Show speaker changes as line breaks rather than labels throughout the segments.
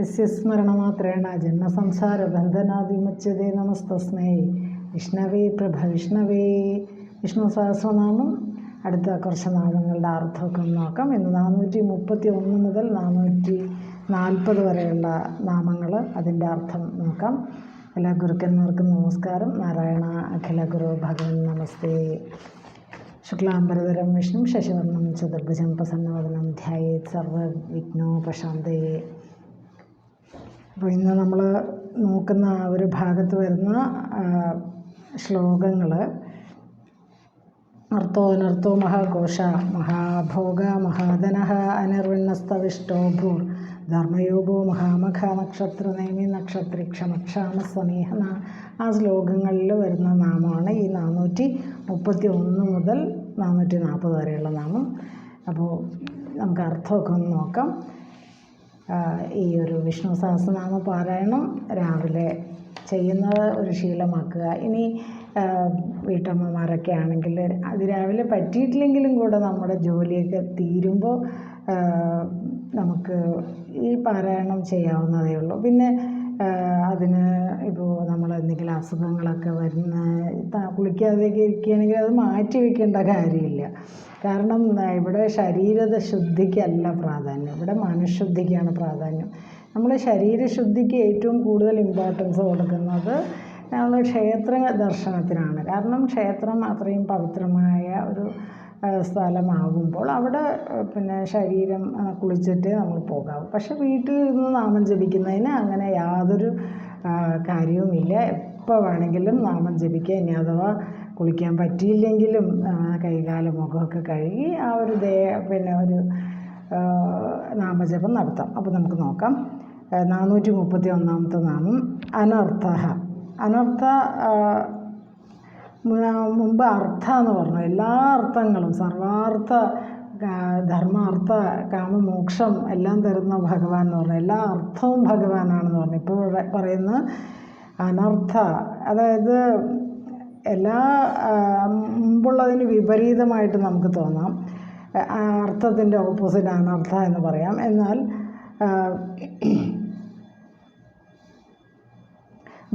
സ്മരണമാത്രേണ ജന്മസംസാരബന്ധനാദിമുച്യതേ നമസ്തസ്മൈ. വിഷ്ണവേ പ്രഭ വിഷ്ണവേ. വിഷ്ണു സഹസ്രനാമം. അടുത്ത കുറച്ച് നാമങ്ങളുടെ അർത്ഥമൊക്കെ നോക്കാം. ഇന്ന് നാനൂറ്റി മുപ്പത്തി ഒന്ന് മുതൽ നാനൂറ്റി നാൽപ്പത് വരെയുള്ള നാമങ്ങൾ അതിന്റെ അർത്ഥം നോക്കാം. എല്ലാ ഗുരുക്കന്മാർക്കും നമസ്കാരം. നാരായണ അഖില ഗുരു ഭഗവൻ നമസ്തേ. ശുക്ലാംബരധരം വിഷ്ണു ശശിവർണം ചതുർഭുജം പ്രസന്നവദനം ധ്യായേത് സർവവിഘ്നോപശാന്തയെ അപ്പോൾ ഇന്ന് നമ്മൾ നോക്കുന്ന ആ ഒരു ഭാഗത്ത് വരുന്ന ശ്ലോകങ്ങൾ അർത്ഥോ അനർത്ഥോ മഹാഘോഷ മഹാഭോഗ മഹാധന അനിർവിണ്ണസ്തവിഷ്ടോ ഭൂർ ധർമ്മയോഗോ മഹാമഖ നക്ഷത്ര നേമി നക്ഷത്രി ക്ഷമക്ഷാമ സമീഹന ആ ശ്ലോകങ്ങളിൽ വരുന്ന നാമമാണ് ഈ നാനൂറ്റി മുപ്പത്തി ഒന്ന് മുതൽ നാനൂറ്റി നാൽപ്പത് വരെയുള്ള നാമം. അപ്പോൾ നമുക്ക് അർത്ഥമൊക്കെ ഒന്ന് നോക്കാം. ഈ ഒരു വിഷ്ണു സഹസ്രനാമ പാരായണം രാവിലെ ചെയ്യുന്നത് ഒരു ശീലമാക്കുക. ഇനി വീട്ടമ്മമാരൊക്കെ ആണെങ്കിൽ അത് രാവിലെ പറ്റിയിട്ടില്ലെങ്കിലും കൂടെ നമ്മുടെ ജോലിയൊക്കെ തീരുമ്പോൾ നമുക്ക് ഈ പാരായണം ചെയ്യാവുന്നതേ ഉള്ളൂ. പിന്നെ അതിന് ഇപ്പോൾ നമ്മൾ എന്തെങ്കിലും അസുഖങ്ങളൊക്കെ വരുന്ന കുളിക്കാതെയൊക്കെ ഇരിക്കുകയാണെങ്കിൽ അത് മാറ്റി വയ്ക്കേണ്ട കാര്യമില്ല. കാരണം ഇവിടെ ശരീരത ശുദ്ധിക്കല്ല പ്രാധാന്യം. ഇവിടെ മനഃശുദ്ധിക്കാണ് പ്രാധാന്യം. നമ്മൾ ശരീരശുദ്ധിക്ക് ഏറ്റവും കൂടുതൽ ഇമ്പോർട്ടൻസ് കൊടുക്കുന്നത് നമ്മൾ ക്ഷേത്ര ദർശനത്തിനാണ്. കാരണം ക്ഷേത്രം അത്രയും പവിത്രമായ ഒരു സ്ഥലമാകുമ്പോൾ അവിടെ പിന്നെ ശരീരം കുളിച്ചിട്ട് നമ്മൾ പോകാവൂ പക്ഷെ വീട്ടിലിരുന്ന് നാമം ജപിക്കുന്നതിന് അങ്ങനെ യാതൊരു കാര്യവുമില്ല. എപ്പോൾ വേണമെങ്കിലും നാമം ജപിക്കുക ഇനി അഥവാ കുളിക്കാൻ പറ്റിയില്ലെങ്കിലും കൈകാല മുഖമൊക്കെ കഴുകി ആ ഒരു ദേ പിന്നെ ഒരു നാമജപം നടത്താം. അപ്പോൾ നമുക്ക് നോക്കാം. നാനൂറ്റി മുപ്പത്തി ഒന്നാമത്തെ നാമം അനർത്ഥ. അനർത്ഥ മുമ്പ് അർത്ഥ എന്ന് പറഞ്ഞു. എല്ലാ അർത്ഥങ്ങളും സർവാർത്ഥ ധർമാർത്ഥ കാമമോക്ഷം എല്ലാം തരുന്ന ഭഗവാൻ എന്ന് പറഞ്ഞു. എല്ലാ അർത്ഥവും ഭഗവാനാണെന്ന് പറഞ്ഞു. ഇപ്പോൾ പറയുന്ന അനർത്ഥ അതായത് എല്ലാ മുമ്പുള്ളതിന് വിപരീതമായിട്ട് നമുക്ക് തോന്നാം. അർത്ഥത്തിന്റെ ഓപ്പോസിറ്റ് അനർത്ഥ എന്ന് പറയാം. എന്നാൽ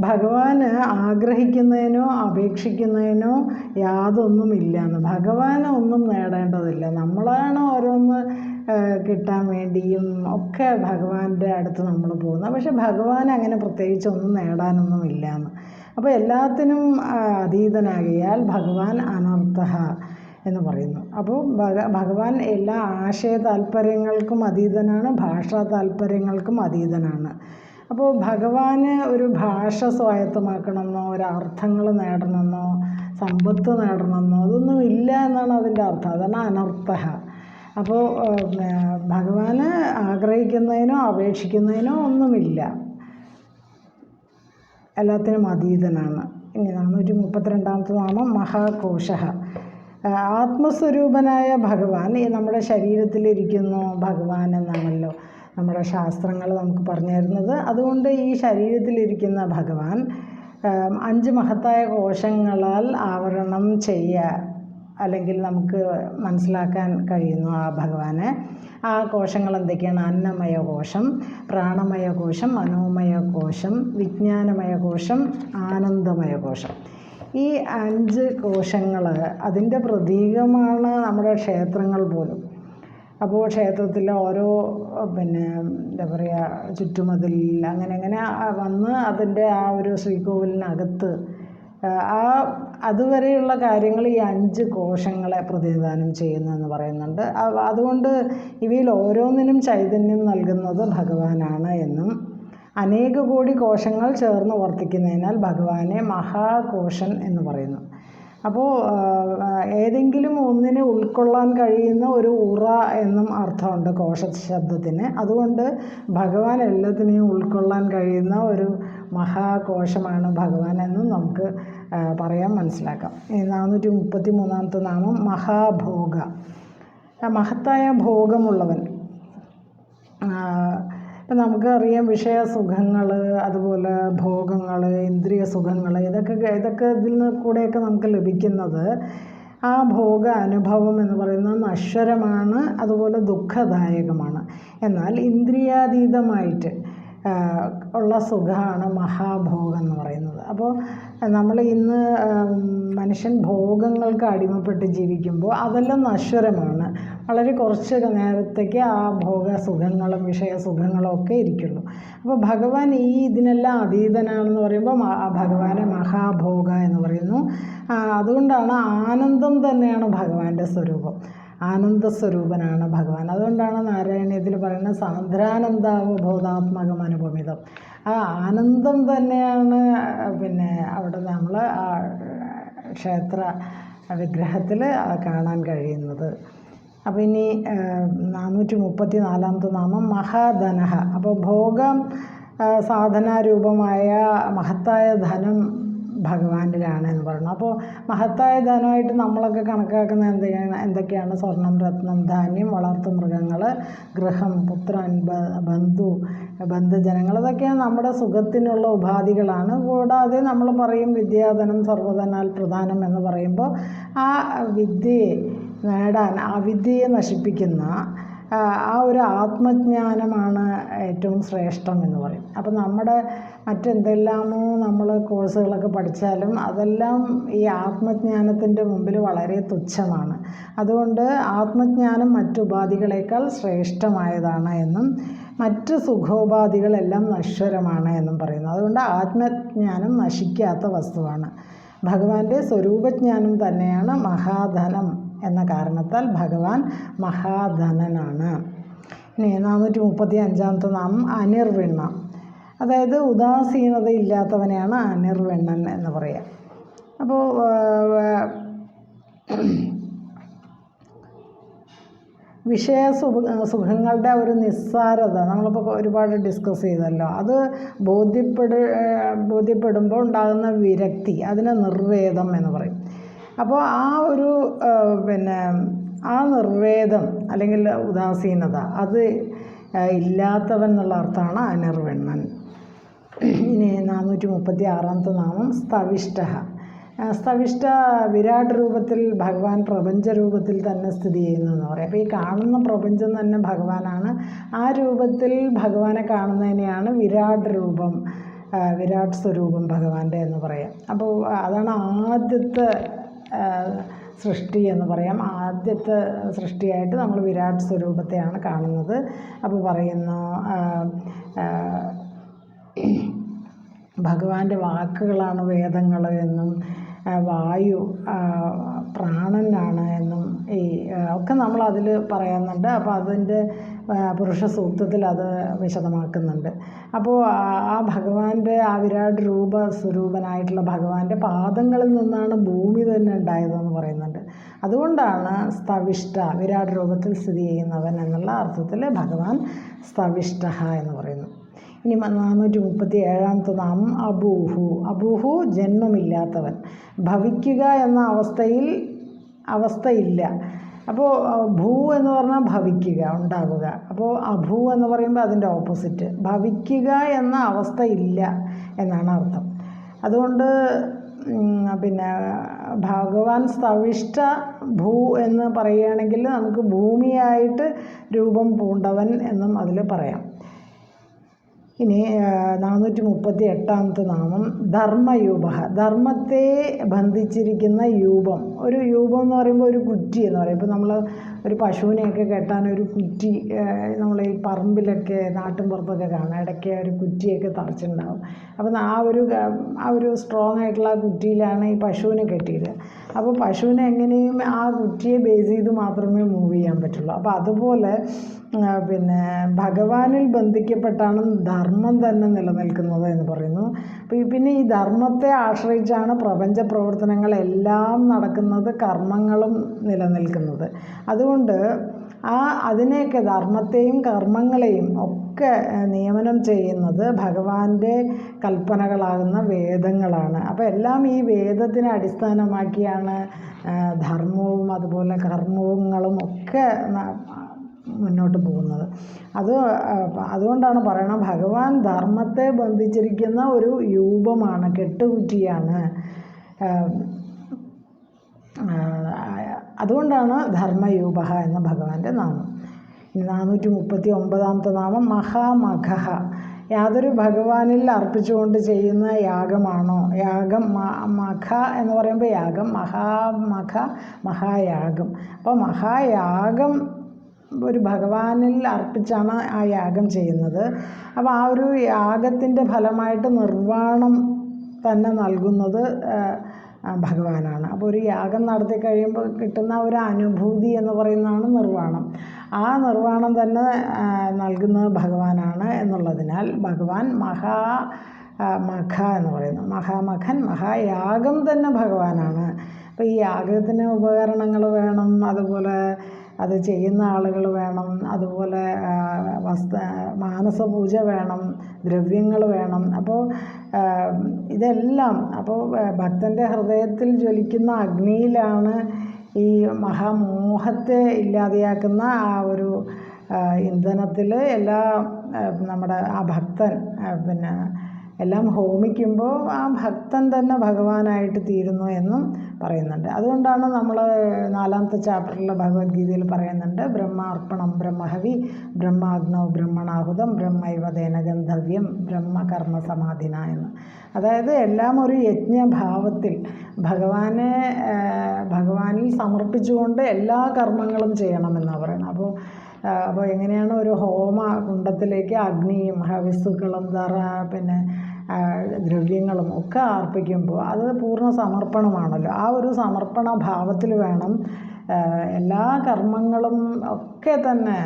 ഭഗവാന് ആഗ്രഹിക്കുന്നതിനോ അപേക്ഷിക്കുന്നതിനോ യാതൊന്നുമില്ല എന്ന് ഭഗവാന് ഒന്നും നേടേണ്ടതില്ല. നമ്മളാണ് ഓരോന്ന് കിട്ടാൻ വേണ്ടിയും ഒക്കെ ഭഗവാന്റെ അടുത്ത് നമ്മൾ പോകുന്നത്. പക്ഷെ ഭഗവാൻ അങ്ങനെ പ്രത്യേകിച്ച് ഒന്നും നേടാനൊന്നും ഇല്ല എന്ന് അപ്പോൾ എല്ലാത്തിനും അതീതനാകിയാൽ ഭഗവാൻ അനർത്ഥ എന്ന് പറയുന്നു. അപ്പോൾ ഭഗ ഭഗവാൻ എല്ലാ ആശയ താല്പര്യങ്ങൾക്കും അതീതനാണ് ഭാഷാ താല്പര്യങ്ങൾക്കും അതീതനാണ്. അപ്പോൾ ഭഗവാന് ഒരു ഭാഷ സ്വായത്തമാക്കണമെന്നോ അർത്ഥങ്ങൾ നേടണമെന്നോ സമ്പത്ത് നേടണമെന്നോ അതൊന്നും ഇല്ല എന്നാണ് അതിന്റെ അർത്ഥം. അതാണ് അനർത്ഥ. അപ്പോൾ ഭഗവാന് ആഗ്രഹിക്കുന്നതിനോ അപേക്ഷിക്കുന്നതിനോ ഒന്നുമില്ല. എല്ലാത്തിനും അതീതനാണ്. ഇനി നാനൂറ്റി മുപ്പത്തിരണ്ടാമത്തെ നാമം മഹാകോശ. ആത്മസ്വരൂപനായ ഭഗവാൻ ഈ നമ്മുടെ ശരീരത്തിലിരിക്കുന്നു ഭഗവാൻ എന്നാണല്ലോ. നമ്മുടെ ശാസ്ത്രങ്ങൾ നമുക്ക് പറഞ്ഞു തരുന്നത്. അതുകൊണ്ട് ഈ ശരീരത്തിലിരിക്കുന്ന ഭഗവാൻ അഞ്ച് മഹത്തായ കോശങ്ങളാൽ ആവരണം ചെയ്യുക അല്ലെങ്കിൽ നമുക്ക് മനസ്സിലാക്കാൻ കഴിയുന്നു ആ ഭഗവാനെ. ആ കോശങ്ങൾ എന്തൊക്കെയാണ്? അന്നമയ കോശം പ്രാണമയ കോശം മനോമയ കോശം വിജ്ഞാനമയ കോശം ആനന്ദമയ കോശം ഈ അഞ്ച് കോശങ്ങൾ അതിന്റെ പ്രതീകമാണ് നമ്മുടെ ക്ഷേത്രങ്ങൾ പോലും. അപ്പോൾ ക്ഷേത്രത്തിലെ ഓരോ പിന്നെ എന്താ പറയുക ചുറ്റുമതിൽ അങ്ങനെ അങ്ങനെ വന്ന് അതിന്റെ ആ ഒരു ശ്രീകോവിലിനകത്ത് ആ അതുവരെയുള്ള കാര്യങ്ങൾ ഈ അഞ്ച് കോശങ്ങളെ പ്രതിനിധാനം ചെയ്യുന്നു എന്ന് പറയുന്നുണ്ട് അതുകൊണ്ട് ഇവയിൽ ഓരോന്നിനും ചൈതന്യം നൽകുന്നത് ഭഗവാനാണ് എന്നും അനേക കോടി കോശങ്ങൾ ചേർന്ന് വർത്തിക്കുന്നതിനാൽ ഭഗവാനെ മഹാകോശൻ എന്ന് പറയുന്നു. അപ്പോൾ ഏതെങ്കിലും ഒന്നിനെ ഉൾക്കൊള്ളാൻ കഴിയുന്ന ഒരു ഉറ എന്നും അർത്ഥമുണ്ട് കോശ ശബ്ദത്തിന്. അതുകൊണ്ട് ഭഗവാൻ എല്ലാത്തിനെയും ഉൾക്കൊള്ളാൻ കഴിയുന്ന ഒരു മഹാകോശമാണ് ഭഗവാൻ എന്നും നമുക്ക് പറയാൻ മനസ്സിലാക്കാം. നാനൂറ്റി മുപ്പത്തി മൂന്നാമത്തെ നാമം മഹാഭോഗ. മഹത്തായ ഭോഗമുള്ളവൻ ഇപ്പം നമുക്കറിയാം വിഷയസുഖങ്ങൾ അതുപോലെ ഭോഗങ്ങൾ ഇന്ദ്രിയ സുഖങ്ങൾ ഇതൊക്കെ ഇതൊക്കെ ഇതിൽ നിന്ന് കൂടെയൊക്കെ നമുക്ക് ലഭിക്കുന്നത് ആ ഭോഗ അനുഭവം എന്ന് പറയുന്നത് നശ്വരമാണ് അതുപോലെ ദുഃഖദായകമാണ്. എന്നാൽ ഇന്ദ്രിയാതീതമായിട്ട് ഉള്ള സുഖമാണ് മഹാഭോഗം എന്ന് പറയുന്നത്. അപ്പോൾ നമ്മൾ ഇന്ന് മനുഷ്യൻ ഭോഗങ്ങൾക്ക് അടിമപ്പെട്ട് ജീവിക്കുമ്പോൾ അതെല്ലാം നശ്വരമാണ്. വളരെ കുറച്ച് നേരത്തേക്ക് ആ ഭോഗ സുഖങ്ങളും വിഷയ സുഖങ്ങളും ഒക്കെ ഇരിക്കുള്ളൂ. അപ്പോൾ ഭഗവാൻ ഈ ഇതിനെല്ലാം അതീതനാണെന്ന് പറയുമ്പോൾ ഭഗവാനെ മഹാഭോഗ എന്ന് പറയുന്നു. അതുകൊണ്ടാണ് ആനന്ദം തന്നെയാണ് ഭഗവാന്റെ സ്വരൂപം. ആനന്ദ സ്വരൂപനാണ് ഭഗവാൻ. അതുകൊണ്ടാണ് നാരായണീയത്തിൽ പറയുന്നത് സാന്ദ്രാനന്ദാവബോധാത്മകം അനുപമിതം. ആ ആനന്ദം തന്നെയാണ് പിന്നെ അവിടെ നമ്മൾ ആ ക്ഷേത്ര വിഗ്രഹത്തിൽ കാണാൻ കഴിയുന്നത്. അപ്പോൾ ഇനി നാനൂറ്റി മുപ്പത്തി നാലാമത്തെ നാമം മഹാധനഹ. അപ്പോൾ ഭോഗം സാധനാരൂപമായ മഹത്തായ ധനം ഭഗവാനിലാണ് എന്ന് പറയുന്നു അപ്പോൾ മഹത്തായ ധനമായിട്ട് നമ്മളൊക്കെ കണക്കാക്കുന്ന എന്തൊക്കെയാണ് എന്തൊക്കെയാണ്? സ്വർണം രത്നം ധാന്യം വളർത്തു മൃഗങ്ങൾ ഗൃഹം പുത്രൻ ബന്ധു ബന്ധുജനങ്ങൾ. ഇതൊക്കെയാണ് നമ്മുടെ സുഖത്തിനുള്ള ഉപാധികളാണ്. കൂടാതെ നമ്മൾ പറയും വിദ്യാധനം സർവധനാൽ പ്രധാനം എന്ന് പറയുമ്പോൾ ആ വിദ്യയെ നേടാൻ ആ വിദ്യയെ നശിപ്പിക്കുന്ന ആ ഒരു ആത്മജ്ഞാനമാണ് ഏറ്റവും ശ്രേഷ്ഠം എന്ന് പറയും. അപ്പം നമ്മുടെ മറ്റെന്തെല്ലാമോ നമ്മൾ കോഴ്സുകളൊക്കെ പഠിച്ചാലും അതെല്ലാം ഈ ആത്മജ്ഞാനത്തിന്റെ മുമ്പിൽ വളരെ തുച്ഛമാണ്. അതുകൊണ്ട് ആത്മജ്ഞാനം മറ്റുപാധികളേക്കാൾ ശ്രേഷ്ഠമായതാണ് എന്നും മറ്റ് സുഖോപാധികളെല്ലാം നശ്വരമാണ് എന്നും പറയുന്നു. അതുകൊണ്ട് ആത്മജ്ഞാനം നശിക്കാത്ത വസ്തുവാണ്. ഭഗവാന്റെ സ്വരൂപജ്ഞാനം തന്നെയാണ് മഹാധനം. എന്ന കാരണത്താൽ ഭഗവാൻ മഹാധനനാണ്. ഇനി നാനൂറ്റി മുപ്പത്തി അഞ്ചാമത്തെ നാമം അനിർവിണ്ണ. അതായത് ഉദാസീനത ഇല്ലാത്തവനെയാണ് അനിർവിണ്ണൻ എന്ന് പറയുക അപ്പോൾ വിഷയ സുഖ സുഖങ്ങളുടെ ഒരു നിസ്സാരത നമ്മളിപ്പോൾ ഒരുപാട് ഡിസ്കസ് ചെയ്തല്ലോ. അത് ബോധ്യപ്പെട ബോധ്യപ്പെടുമ്പോൾ ഉണ്ടാകുന്ന വിരക്തി അതിനെ നിർവേദം എന്ന് പറയും. അപ്പോൾ ആ ഒരു പിന്നെ ആ നിർവേദം അല്ലെങ്കിൽ ഉദാസീനത അത് ഇല്ലാത്തവൻ എന്നുള്ള അർത്ഥമാണ് അനിർവെണ്ണൻ. ഇനി നാനൂറ്റി മുപ്പത്തി ആറാമത്തെ നാമം സ്തവിഷ്ട. സ്തവിഷ്ട വിരാട് രൂപത്തിൽ ഭഗവാൻ പ്രപഞ്ച രൂപത്തിൽ തന്നെ സ്ഥിതി ചെയ്യുന്നു എന്ന് പറയും. അപ്പോൾ ഈ കാണുന്ന പ്രപഞ്ചം തന്നെ ഭഗവാനാണ്. ആ രൂപത്തിൽ ഭഗവാനെ കാണുന്നതിനെയാണ് വിരാട് രൂപം വിരാട് സ്വരൂപം ഭഗവാന്റെ എന്ന് പറയാം. അപ്പോൾ അതാണ് ആദ്യത്തെ സൃഷ്ടി എന്ന് പറയാം. ആദ്യത്തെ സൃഷ്ടിയായിട്ട് നമ്മൾ വിരാട് സ്വരൂപത്തെയാണ് കാണുന്നത്. അപ്പോൾ പറയുന്നു ഭഗവാന്റെ വാക്കുകളാണ് വേദങ്ങൾ എന്നും വായു പ്രാണനാണ് എന്നും ഈ ഒക്കെ നമ്മൾ അതിൽ പറയുന്നുണ്ട് അപ്പോൾ അതിന്റെ പുരുഷ സൂക്തത്തിൽ അത് വിശദമാക്കുന്നുണ്ട്. അപ്പോൾ ആ- ഭഗവാന്റെ ആ വിരാട് രൂപ സ്വരൂപനായിട്ടുള്ള ഭഗവാന്റെ പാദങ്ങളിൽ നിന്നാണ് ഭൂമി തന്നെ ഉണ്ടായതെന്ന് പറയുന്നുണ്ട്. അതുകൊണ്ടാണ് സ്തവിഷ്ട വിരാട് രൂപത്തിൽ സ്ഥിതി ചെയ്യുന്നവൻ എന്നുള്ള അർത്ഥത്തിൽ ഭഗവാൻ സ്തവിഷ്ട എന്ന് പറയുന്നു. ഇനി നാനൂറ്റി മുപ്പത്തി ഏഴാമത്തെ നാം അബൂഹു. അബൂഹു ജന്മമില്ലാത്തവൻ. ഭവിക്കുക എന്ന അവസ്ഥയിൽ അവസ്ഥയില്ല. അപ്പോൾ ഭൂ എന്ന് പറഞ്ഞാൽ ഭവിക്കുക ഉണ്ടാവുക. അപ്പോൾ അഭൂ എന്ന് പറയുമ്പോൾ അതിന്റെ ഓപ്പോസിറ്റ്. ഭവിക്കുക എന്ന അവസ്ഥ ഇല്ല എന്നാണ് അർത്ഥം. അതുകൊണ്ട് പിന്നെ ഭഗവാൻ സ്തവിഷ്ട ഭൂ എന്ന് പറയുകയാണെങ്കിൽ നമുക്ക് ഭൂമിയായിട്ട് രൂപം പൂണ്ടവൻ എന്നും അതിൽ പറയാം. ഇനി നാനൂറ്റി മുപ്പത്തി എട്ടാമത്തെ നാമം ധർമ്മയൂപ ധർമ്മത്തെ ബന്ധിച്ചിരിക്കുന്ന യൂപം ഒരു യൂപം എന്ന് പറയുമ്പോൾ ഒരു കുറ്റി എന്ന് പറയും. ഇപ്പം നമ്മൾ ഒരു പശുവിനെയൊക്കെ കെട്ടാൻ ഒരു കുറ്റി നമ്മൾ ഈ പറമ്പിലൊക്കെ നാട്ടിൻപുറത്തൊക്കെ കാണാം. ഇടയ്ക്ക് ഒരു കുറ്റിയൊക്കെ തറച്ചിട്ടുണ്ടാവും. അപ്പം ആ ഒരു ആ ഒരു സ്ട്രോങ് ആയിട്ടുള്ള കുറ്റിയിലാണ് ഈ പശുവിനെ കെട്ടിയത്. അപ്പോൾ പശുവിനെ എങ്ങനെയും ആ കുറ്റിയെ ബേസ് ചെയ്ത് മാത്രമേ മൂവ് ചെയ്യാൻ പറ്റുള്ളൂ. അപ്പോൾ അതുപോലെ പിന്നെ ഭഗവാനിൽ ബന്ധിക്കപ്പെട്ടാണ് ധർമ്മം തന്നെ നിലനിൽക്കുന്നത് എന്ന് പറയുന്നു. പിന്നെ ഈ ധർമ്മത്തെ ആശ്രയിച്ചാണ് പ്രപഞ്ച പ്രവർത്തനങ്ങളെല്ലാം നടക്കുന്നത് കർമ്മങ്ങളും നിലനിൽക്കുന്നത്. അതുകൊണ്ട് ആ അതിനെയൊക്കെ ധർമ്മത്തെയും കർമ്മങ്ങളെയും ഒക്കെ നിയമനം ചെയ്യുന്നത് ഭഗവാന്റെ കൽപ്പനകളാകുന്ന വേദങ്ങളാണ്. അപ്പോൾ എല്ലാം ഈ വേദത്തിനെ അടിസ്ഥാനമാക്കിയാണ് ധർമ്മവും അതുപോലെ കർമ്മങ്ങളും ഒക്കെ മുന്നോട്ട് പോകുന്നത്. അത് അതുകൊണ്ടാണ് പറയണത് ഭഗവാൻ ധർമ്മത്തെ ബന്ധിച്ചിരിക്കുന്ന ഒരു രൂപമാണ് കെട്ടുകുറ്റിയാണ്. അതുകൊണ്ടാണ് ധർമ്മയൂപ എന്ന ഭഗവാന്റെ നാമം. നാനൂറ്റി മുപ്പത്തി ഒമ്പതാമത്തെ നാമം മഹാമഘ യാതൊരു ഭഗവാനിൽ അർപ്പിച്ചുകൊണ്ട് ചെയ്യുന്ന യാഗമാണോ? യാഗം മഖ എന്ന് പറയുമ്പോൾ യാഗം മഹാമഖ മഹായാഗം. അപ്പോൾ മഹായാഗം ഒരു ഭഗവാനിൽ അർപ്പിച്ചാണ് ആ യാഗം ചെയ്യുന്നത്. അപ്പോൾ ആ ഒരു യാഗത്തിന്റെ ഫലമായിട്ട് നിർവാണം തന്നെ നൽകുന്നത് ഭഗവാനാണ്. അപ്പോൾ ഒരു യാഗം നടത്തി കഴിയുമ്പോൾ കിട്ടുന്ന ഒരു അനുഭൂതി എന്ന് പറയുന്നതാണ് നിർവാണം ആ നിർവാണം തന്നെ നൽകുന്നത് ഭഗവാനാണ് എന്നുള്ളതിനാൽ ഭഗവാൻ മഹാ മഖ എന്ന് പറയുന്നു. മഹാമഖൻ മഹായാഗം തന്നെ ഭഗവാനാണ്. അപ്പോൾ ഈ യാഗത്തിന് ഉപകരണങ്ങൾ വേണം അതുപോലെ അത് ചെയ്യുന്ന ആളുകൾ വേണം. അതുപോലെ വസ്ത്ര മാനസപൂജ വേണം ദ്രവ്യങ്ങൾ വേണം. അപ്പോൾ ഇതെല്ലാം അപ്പോൾ ഭക്തന്റെ ഹൃദയത്തിൽ ജ്വലിക്കുന്ന അഗ്നിയിലാണ് ഈ മഹാമോഹത്തെ ഇല്ലാതെയാക്കുന്ന ആ ഒരു ഇന്ധനത്തിൽ എല്ലാ നമ്മുടെ ആ ഭക്തൻ പിന്നെ എല്ലാം ഹോമിക്കുമ്പോൾ ആ ഭക്തൻ തന്നെ ഭഗവാനായിട്ട് തീരുന്നു എന്നും പറയുന്നുണ്ട്. അതുകൊണ്ടാണ് നമ്മൾ നാലാമത്തെ ചാപ്റ്ററിൽ ഭഗവത്ഗീതയിൽ പറയുന്നുണ്ട് ബ്രഹ്മാർപ്പണം ബ്രഹ്മഹവി ബ്രഹ്മാഗ്നൗ ബ്രഹ്മണാഹുതം ബ്രഹ്മൈവതേന ഗന്ധവ്യം ബ്രഹ്മകർമ്മ സമാധിന എന്ന്. അതായത് എല്ലാം ഒരു യജ്ഞഭാവത്തിൽ ഭഗവാനെ ഭഗവാനിൽ സമർപ്പിച്ചുകൊണ്ട് എല്ലാ കർമ്മങ്ങളും ചെയ്യണമെന്നാണ് പറയുന്നത്. അപ്പോൾ അപ്പോൾ എങ്ങനെയാണ് ഒരു ഹോമ കുണ്ടത്തിലേക്ക് അഗ്നിയും ഹവിസുക്കളും ധറ പിന്നെ ദ്രവ്യങ്ങളും ഒക്കെ അർപ്പിക്കുമ്പോൾ അത് പൂർണ സമർപ്പണമാണല്ലോ. ആ ഒരു സമർപ്പണ ഭാവത്തിൽ വേണം എല്ലാ കർമ്മങ്ങളും ഒക്കെ തന്നെ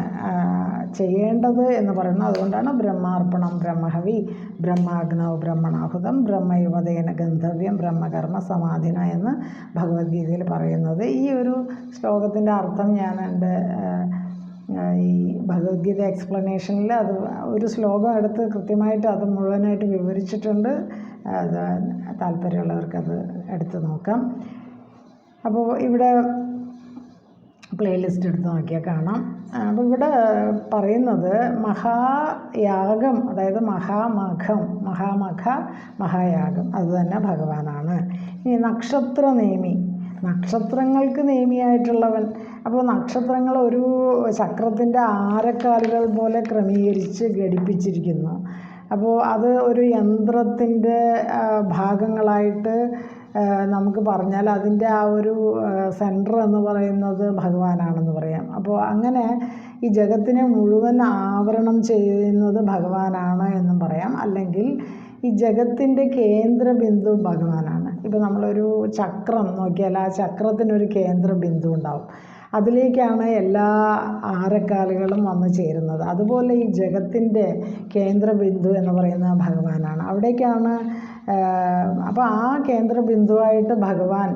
ചെയ്യേണ്ടത് എന്ന് പറയുന്നത് അതുകൊണ്ടാണ് ബ്രഹ്മാർപ്പണം ബ്രഹ്മഹവി ബ്രഹ്മാഗ്നവ് ബ്രഹ്മണാഹുതം ബ്രഹ്മയുവതേന ഗന്ധവ്യം ബ്രഹ്മകർമ്മ സമാധിന എന്ന് ഭഗവത്ഗീതയിൽ പറയുന്നത്. ഈ ഒരു ശ്ലോകത്തിന്റെ അർത്ഥം ഞാൻ എന്റെ ഈ ഭഗവത്ഗീത എക്സ്പ്ലനേഷനിൽ അത് ഒരു ശ്ലോകം എടുത്ത് കൃത്യമായിട്ട് അത് മുഴുവനായിട്ട് വിവരിച്ചിട്ടുണ്ട്. അത് താല്പര്യമുള്ളവർക്കത് എടുത്ത് നോക്കാം. അപ്പോൾ ഇവിടെ പ്ലേലിസ്റ്റ് എടുത്ത് നോക്കിയാൽ കാണാം. അപ്പോൾ ഇവിടെ പറയുന്നത് മഹായാഗം അതായത് മഹാമഖം മഹാമഖ മഹായാഗം അത് തന്നെ ഭഗവാനാണ്. ഇനി നക്ഷത്ര നേമി നക്ഷത്രങ്ങൾക്ക് നേമിയായിട്ടുള്ളവൻ അപ്പോൾ നക്ഷത്രങ്ങൾ ഒരു ചക്രത്തിന്റെ ആരക്കാലുകൾ പോലെ ക്രമീകരിച്ച് ഘടിപ്പിച്ചിരിക്കുന്നു. അപ്പോൾ അത് ഒരു യന്ത്രത്തിന്റെ ഭാഗങ്ങളായിട്ട് നമുക്ക് പറഞ്ഞാൽ അതിന്റെ ആ ഒരു സെന്റർ എന്ന് പറയുന്നത് ഭഗവാനാണെന്ന് പറയാം. അപ്പോൾ അങ്ങനെ ഈ ജഗത്തിനെ മുഴുവൻ ആവരണം ചെയ്യുന്നത് ഭഗവാനാണ് എന്നും പറയാം. അല്ലെങ്കിൽ ഈ ജഗത്തിന്റെ കേന്ദ്ര ബിന്ദു ഭഗവാനാണ്. ഇപ്പോൾ നമ്മളൊരു ചക്രം നോക്കിയാൽ ആ ചക്രത്തിനൊരു കേന്ദ്ര ബിന്ദു ഉണ്ടാവും. അതിലേക്കാണ് എല്ലാ ആരക്കാലുകളും വന്നു ചേരുന്നത്. അതുപോലെ ഈ ജഗത്തിന്റെ കേന്ദ്രബിന്ദു എന്ന് പറയുന്ന ഭഗവാനാണ്. അവിടേക്കാണ് അപ്പോൾ ആ കേന്ദ്ര ബിന്ദുവായിട്ട് ഭഗവാൻ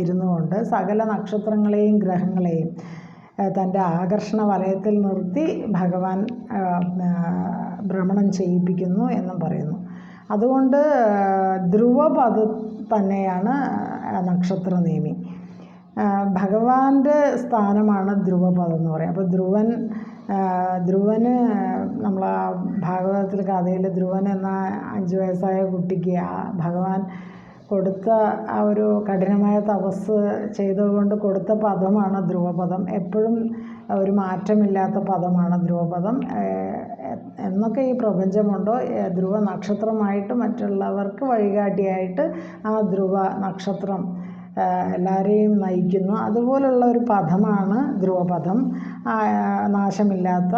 ഇരുന്നു കൊണ്ട് സകല നക്ഷത്രങ്ങളെയും ഗ്രഹങ്ങളെയും തന്റെ ആകർഷണ വലയത്തിൽ നിർത്തി ഭഗവാൻ ഭ്രമണം ചെയ്യിപ്പിക്കുന്നു എന്നും പറയുന്നു. അതുകൊണ്ട് ധ്രുവപദ തന്നെയാണ് നക്ഷത്ര നേമി ഭഗവാന്റെ സ്ഥാനമാണ് ധ്രുവപദം എന്ന് പറയുക അപ്പോൾ ധ്രുവൻ ധ്രുവന് നമ്മൾ ആ ഭാഗവതത്തിൽ കഥയിൽ ധ്രുവൻ എന്ന അഞ്ച് വയസ്സായ കുട്ടിക്ക് ആ ഭഗവാൻ കൊടുത്ത ആ ഒരു കഠിനമായ തപസ് ചെയ്തുകൊണ്ട് കൊടുത്ത പദമാണ് ധ്രുവപദം. എപ്പോഴും ഒരു മാറ്റമില്ലാത്ത പദമാണ് ധ്രുവപദം. എന്നൊക്കെ ഈ പ്രപഞ്ചമുണ്ടോ? ധ്രുവ നക്ഷത്രമായിട്ട് മറ്റുള്ളവർക്ക് വഴികാട്ടിയായിട്ട് ആ ധ്രുവ നക്ഷത്രം എല്ലാവരെയും നയിക്കുന്നു. അതുപോലുള്ള ഒരു പദമാണ് ധ്രുവപദം നാശമില്ലാത്ത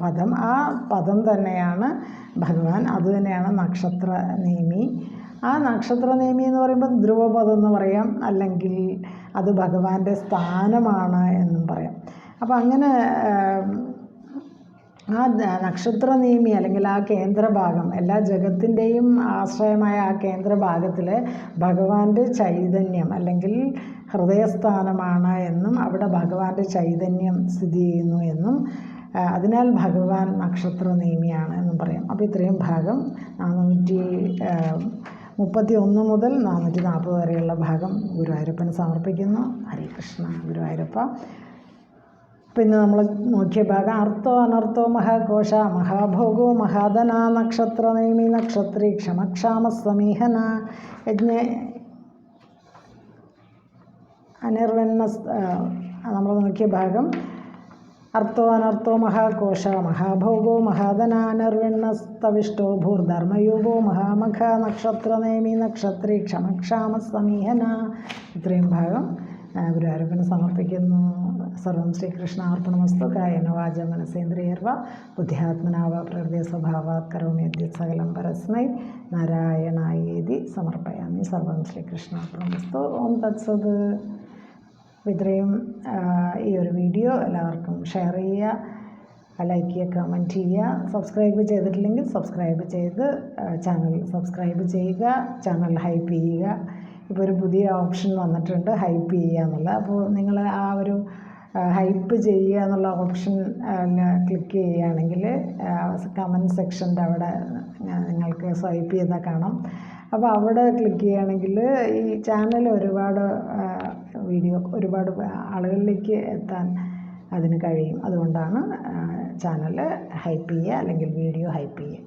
പദം. ആ പദം തന്നെയാണ് ഭഗവാൻ. അതുതന്നെയാണ് നക്ഷത്ര നേമി. ആ നക്ഷത്ര നേമി എന്ന് പറയുമ്പോൾ ധ്രുവപദം എന്ന് പറയാം. അല്ലെങ്കിൽ അത് ഭഗവാന്റെ സ്ഥാനമാണ് എന്നും പറയാം. അപ്പം അങ്ങനെ ആ നക്ഷത്ര നക്ഷത്രനേമി അല്ലെങ്കിൽ ആ കേന്ദ്രഭാഗം എല്ലാ ജഗത്തിന്റെയും ആശ്രയമായ ആ കേന്ദ്രഭാഗത്തിൽ ഭഗവാന്റെ ചൈതന്യം അല്ലെങ്കിൽ ഹൃദയസ്ഥാനമാണ് എന്നും അവിടെ ഭഗവാന്റെ ചൈതന്യം സ്ഥിതി ചെയ്യുന്നു എന്നും അതിനാൽ ഭഗവാൻ നക്ഷത്ര നീമിയാണ് എന്നും പറയാം. അപ്പോൾ ഇത്രയും ഭാഗം നാനൂറ്റി മുപ്പത്തി ഒന്ന് മുതൽ നാനൂറ്റി നാൽപ്പത് വരെയുള്ള ഭാഗം ഗുരുവായൂരപ്പന് സമർപ്പിക്കുന്നു. ഹരേ കൃഷ്ണ ഗുരുവായൂരപ്പ. പിന്നെ നമ്മൾ നോക്കിയ ഭാഗം അർത്ഥോ അനർത്ഥോ മഹാഘോഷ മഹാഭോഗോ മഹാധന നക്ഷത്ര നൈമി നക്ഷത്രി ക്ഷമക്ഷാമ സമീഹന യജ്ഞ അനിർവണ്ണ നമ്മൾ നോക്കിയ ഭാഗം അർത്ഥോ അനർത്ഥോ മഹാകോശ മഹാഭോഗോ മഹാധനാനർവിണ്ണസ്തവിഷ്ടോ ഭൂർധർമ്മയോഗോ മഹാമഖ നക്ഷത്രനേമി നക്ഷത്രി ക്ഷമക്ഷാമ സമീഹന ഇത്രയും ഭാഗം. ഗുരുവായൂരപ്പന് സമർപ്പിക്കുന്നു. സർവം ശ്രീകൃഷ്ണാർപ്പണമസ്തു കായന വാച മനസേന്ദ്രിയർവ ബുദ്ധ്യാത്മനാവ പ്രകൃതി സ്വഭാവാത് കരോമി സകലം പരസ്മൈ നാരായണായേതി സമർപ്പയാമി. സർവം ശ്രീകൃഷ്ണാർപ്പണമസ്തു. ഓം തത്സത്. ഇത്രയും ഈ ഒരു വീഡിയോ എല്ലാവർക്കും ഷെയർ ചെയ്യുക ലൈക്ക് ചെയ്യുക കമന്റ് ചെയ്യുക. സബ്സ്ക്രൈബ് ചെയ്തിട്ടില്ലെങ്കിൽ സബ്സ്ക്രൈബ് ചെയ്ത് ചാനൽ സബ്സ്ക്രൈബ് ചെയ്യുക ചാനൽ ഹൈപ്പ് ചെയ്യുക. ഇപ്പോൾ ഒരു പുതിയ ഓപ്ഷൻ വന്നിട്ടുണ്ട് ഹൈപ്പ് ചെയ്യുക എന്നുള്ള. അപ്പോൾ നിങ്ങൾ ആ ഒരു ഹൈപ്പ് ചെയ്യുക എന്നുള്ള ഓപ്ഷൻ ക്ലിക്ക് ചെയ്യുകയാണെങ്കിൽ കമന്റ് സെക്ഷന്റെ അവിടെ നിങ്ങൾക്ക് സ്വൈപ്പ് ചെയ്താൽ കാണാം. അപ്പോൾ അവിടെ ക്ലിക്ക് ചെയ്യുകയാണെങ്കിൽ ഈ ചാനൽ ഒരുപാട് വീഡിയോ ഒരുപാട് ആളുകളിലേക്ക് എത്താൻ അതിന് കഴിയും. അതുകൊണ്ടാണ് ചാനൽ ഹൈപ്പ് ചെയ്യുക അല്ലെങ്കിൽ വീഡിയോ ഹൈപ്പ് ചെയ്യുക.